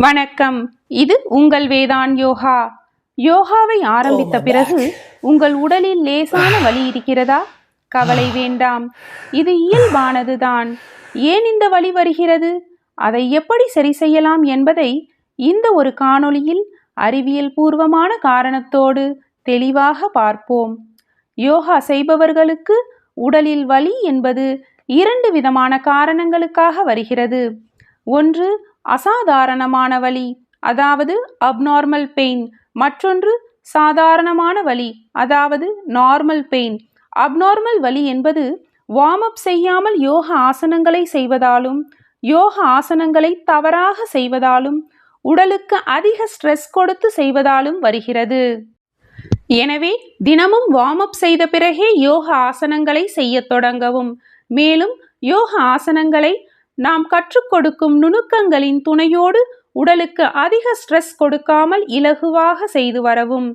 வணக்கம். இது உங்கள் வேதான் யோகா. யோகாவை ஆரம்பித்த பிறகு உங்கள் உடலில் லேசான வலி இருக்கிறதா? கவலை வேண்டாம். இது இயல்பானதுதான். ஏன் இந்த வலி வருகிறது? அதை எப்படி சரி செய்யலாம் என்பதை இந்த ஒரு காணொளியில் அறிவியல் பூர்வமான காரணத்தோடு தெளிவாக பார்ப்போம். யோகா செய்பவர்களுக்கு உடலில் வலி என்பது இரண்டு விதமான காரணங்களுக்காக வருகிறது. ஒன்று அசாதாரணமான வலி. அதாவது அப்நார்மல் பெயின் மற்றொன்று சாதாரணமான வலி. அதாவது நார்மல் பெயின் அப்நார்மல் வலி என்பது வார்ம் அப் செய்யாமல் யோக ஆசனங்களை செய்வதாலும் யோக ஆசனங்களை தவறாக செய்வதாலும் உடலுக்கு அதிக ஸ்ட்ரெஸ் கொடுத்து செய்வதாலும் வருகிறது. எனவே தினமும் வார்ம் அப் செய்த பிறகே யோக ஆசனங்களை செய்யத் தொடங்கவும். மேலும் யோக ஆசனங்களை நாம் கற்றுக் கொடுக்கும் நுணுக்கங்களின் துணையோடு உடலுக்கு அதிக ஸ்ட்ரெஸ் கொடுக்காமல் இலகுவாக செய்து வரவும்.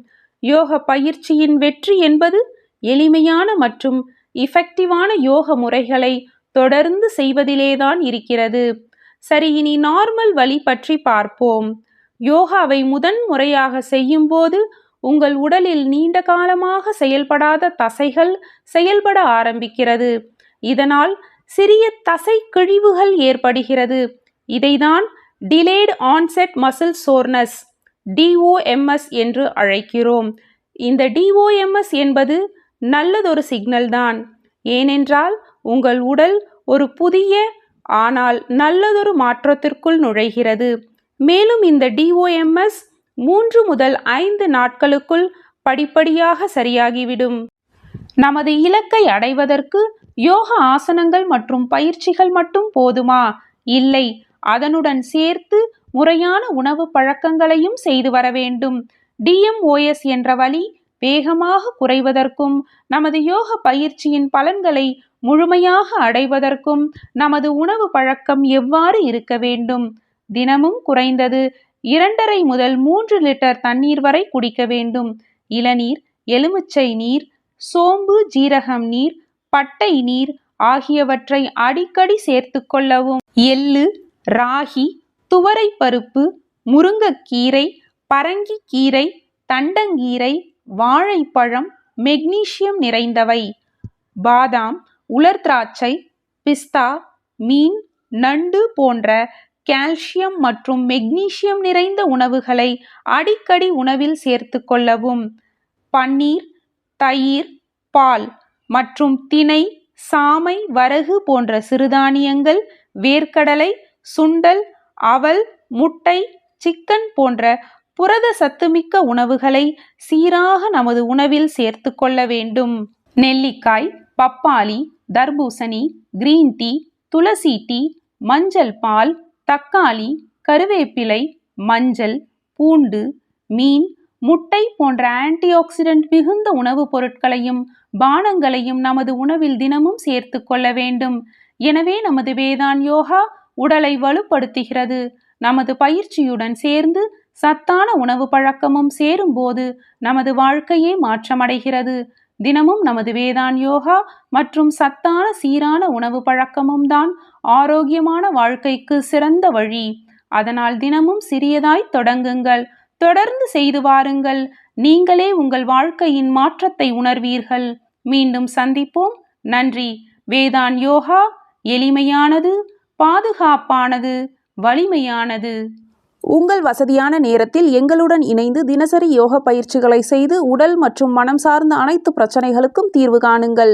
யோக பயிற்சியின் வெற்றி என்பது எளிமையான மற்றும் இஃபெக்டிவான யோக முறைகளை தொடர்ந்து செய்வதிலேதான் இருக்கிறது. சரி இனி நார்மல் வழி பற்றி பார்ப்போம். யோகாவை முதன் முறையாக செய்யும்போது உங்கள் உடலில் நீண்ட காலமாக செயல்படாத தசைகள் செயல்பட ஆரம்பிக்கிறது. இதனால் சிறிய தசை கிழிவுகள் ஏற்படுகிறது. இதைதான் delayed onset muscle soreness DOMS என்று அழைக்கிறோம். இந்த டிஓஎம்எஸ் என்பது நல்லதொரு சிக்னல் தான். ஏனென்றால் உங்கள் உடல் ஒரு புதிய ஆனால் நல்லதொரு மாற்றத்திற்குள் நுழைகிறது. மேலும் இந்த டிஓஎம்எஸ் மூன்று முதல் ஐந்து நாட்களுக்குள் படிப்படியாக சரியாகிவிடும். நமது இலக்கை அடைவதற்கு யோக ஆசனங்கள் மற்றும் பயிற்சிகள் மட்டும் போதுமா? இல்லை. அதனுடன் சேர்த்து முறையான உணவு பழக்கங்களையும் செய்து வர வேண்டும். டிஎம்ஓஎஸ் என்ற வழி வேகமாக குறைவதற்கும் நமது யோக பயிற்சியின் பலன்களை முழுமையாக அடைவதற்கும் நமது உணவு பழக்கம் எவ்வாறு இருக்க வேண்டும்? தினமும் குறைந்தது இரண்டரை முதல் மூன்று லிட்டர் தண்ணீர் வரை குடிக்க வேண்டும். இளநீர் எலுமிச்சை நீர் சோம்பு ஜீரகம் நீர் பட்டை நீர் ஆகியவற்றை அடிக்கடி சேர்த்து கொள்ளவும். எள்ளு ராகி துவரை பருப்பு முருங்கக்கீரை பரங்கிக்கீரை தண்டங்கீரை வாழைப்பழம் மெக்னீசியம் நிறைந்தவை. பாதாம் உலர் திராட்சை பிஸ்தா மீன் நண்டு போன்ற கால்சியம் மற்றும் மெக்னீசியம் நிறைந்த உணவுகளை அடிக்கடி உணவில் சேர்த்து கொள்ளவும். பன்னீர் தயிர் பால் மற்றும் திணை சாமை வரகு போன்ற சிறுதானியங்கள் வேர்க்கடலை சுண்டல் அவல் முட்டை சிக்கன் போன்ற புரத சத்துமிக்க உணவுகளை சீராக நமது உணவில் சேர்த்து கொள்ள வேண்டும். நெல்லிக்காய் பப்பாளி தர்பூசணி கிரீன் டீ துளசி டீ மஞ்சள் பால் தக்காளி கருவேப்பிலை மஞ்சள் பூண்டு மீன் முட்டை போன்ற ஆன்டிஆக்சிடென்ட் மிகுந்த உணவுப் பொருட்களையும் பானங்களையும் நமது உணவில் தினமும் சேர்த்து கொள்ள வேண்டும். எனவே நமது வேதான் யோகா உடலை வலுப்படுத்துகிறது. நமது பயிற்சியுடன் சேர்ந்து சத்தான உணவு பழக்கமும் சேரும்போது நமது வாழ்க்கையே மாற்றமடைகிறது. தினமும் நமது வேதான் யோகா மற்றும் சத்தான சீரான உணவு பழக்கமும் தான் ஆரோக்கியமான வாழ்க்கைக்கு சிறந்த வழி. அதனால் தினமும் சிறியதாய் தொடங்குங்கள். தொடர்ந்து செய்து வாருங்கள். நீங்களே உங்கள் வாழ்க்கையின் மாற்றத்தை உணர்வீர்கள். மீண்டும் சந்திப்போம். நன்றி. வேதான் யோகா எளிமையானது பாதுகாப்பானது வலிமையானது. உங்கள் வசதியான நேரத்தில் எங்களுடன் இணைந்து தினசரி யோக பயிற்சிகளை செய்து உடல் மற்றும் மனம் சார்ந்த அனைத்து பிரச்சனைகளுக்கும் தீர்வு காணுங்கள்.